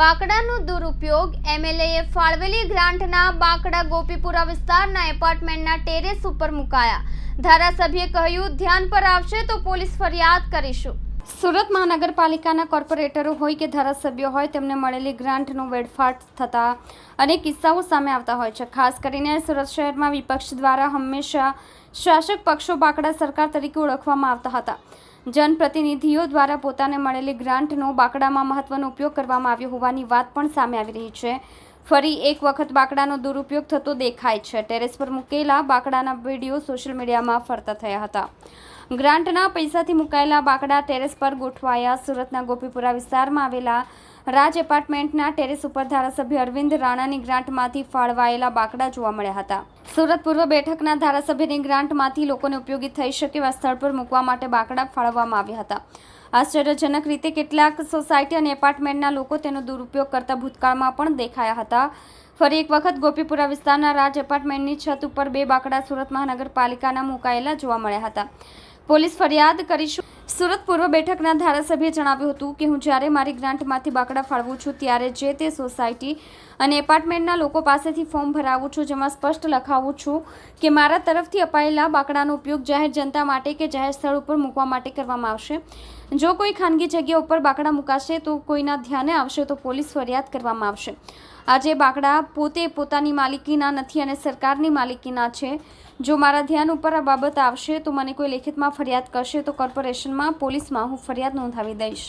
બાકડાનો દુરુપયોગ એમએલએએ ફાળવેલી ગ્રાન્ટના બાકડા ગોપીપુરા વિસ્તારના એપાર્ટમેન્ટના ટેરેસ ઉપર મુકાયા. ધારાસભ્યે કહ્યું, ધ્યાન પર આવશે તો પોલીસ ફરિયાદ કરીશું. સુરત મહાનગરપાલિકાના કોર્પોરેટરો હોય કે ધારાસભ્યો હોય, તેમને મળેલી ગ્રાન્ટનો વેડફાટ થતા અનેક કિસ્સાઓ સામે આવતા હોય છે. ખાસ કરીને સુરત શહેરમાં વિપક્ષ દ્વારા હંમેશા શાસક પક્ષો બાકડા સરકાર તરીકે ઓળખવામાં આવતા હતા. જનપ્રતિનિધિઓ દ્વારા પોતાને મળેલી ગ્રાન્ટનો બાકડામાં મહત્વનો ઉપયોગ કરવામાં આવ્યો હોવાની વાત પણ સામે આવી રહી છે. ફરી એક વખત બાકડાનો દુરુપયોગ થતો દેખાય છે. ટેરેસ પર મૂકેલા બાકડાના વીડિયો સોશિયલ મીડિયામાં ફરતા થયા હતા. ગ્રાન્ટના પૈસાથી મુકાયેલા બાકડા ટેરેસ પર ગોઠવાયા સુરતના ગોપીપુરા વિસ્તારમાં આવેલા રાજ એપાર્ટમેન્ટના ટેરેસ ઉપર ધારાસભ્ય અરવિંદ રાણાની ગ્રાન્ટમાંથી ફાળવાયેલા બાકડા જોવા મળ્યા હતા. સુરત પૂર્વ બેઠકના ધારાસભ્યની ગ્રાન્ટમાંથી લોકોને ઉપયોગી થઈ શકે એવા સ્થળ પર મૂકવા માટે બાકડા ફાળવવામાં આવ્યા હતા. આશ્ચર્યજનક રીતે કેટલાક સોસાયટી અને એપાર્ટમેન્ટના લોકો તેનો દુરુપયોગ કરતા ભૂતકાળમાં પણ દેખાયા હતા. ફરી એક વખત ગોપીપુરા વિસ્તારના રાજ એપાર્ટમેન્ટની છત ઉપર બે બાકડા સુરત મહાનગરપાલિકાના મુકાયેલા જોવા મળ્યા હતા. પોલીસ ફરિયાદ કરીશું. સુરત પૂર્વ બેઠકના ધારાસભ્યે જણાવ્યું હતું કે હું જ્યારે મારી ગ્રાન્ટમાંથી બાકડા ફાળવું છું ત્યારે જે તે સોસાયટી અને એપાર્ટમેન્ટના લોકો પાસેથી ફોર્મ ભરાવું છું જેમાં સ્પષ્ટ લખાવું છું કે મારા તરફથી અપાયેલા બાકડાનો ઉપયોગ જાહેર જનતા માટે કે જાહેર સ્થળ ઉપર મૂકવા માટે કરવામાં આવશે. જો કોઈ ખાનગી જગ્યા ઉપર બાકડા મુકાશે તો કોઈના ધ્યાને આવશે તો પોલીસ ફરિયાદ કરવામાં આવશે. આજે બાકડા પોતે પોતાની માલિકીના નથી અને સરકારની માલિકીના છે. જો મારા ધ્યાન ઉપર આ બાબત આવશે તો મને કોઈ લેખિતમાં ફરિયાદ કરશે તો કોર્પોરેશનમાં પોલીસમાં હું ફરિયાદ નોંધાવી દઈશ.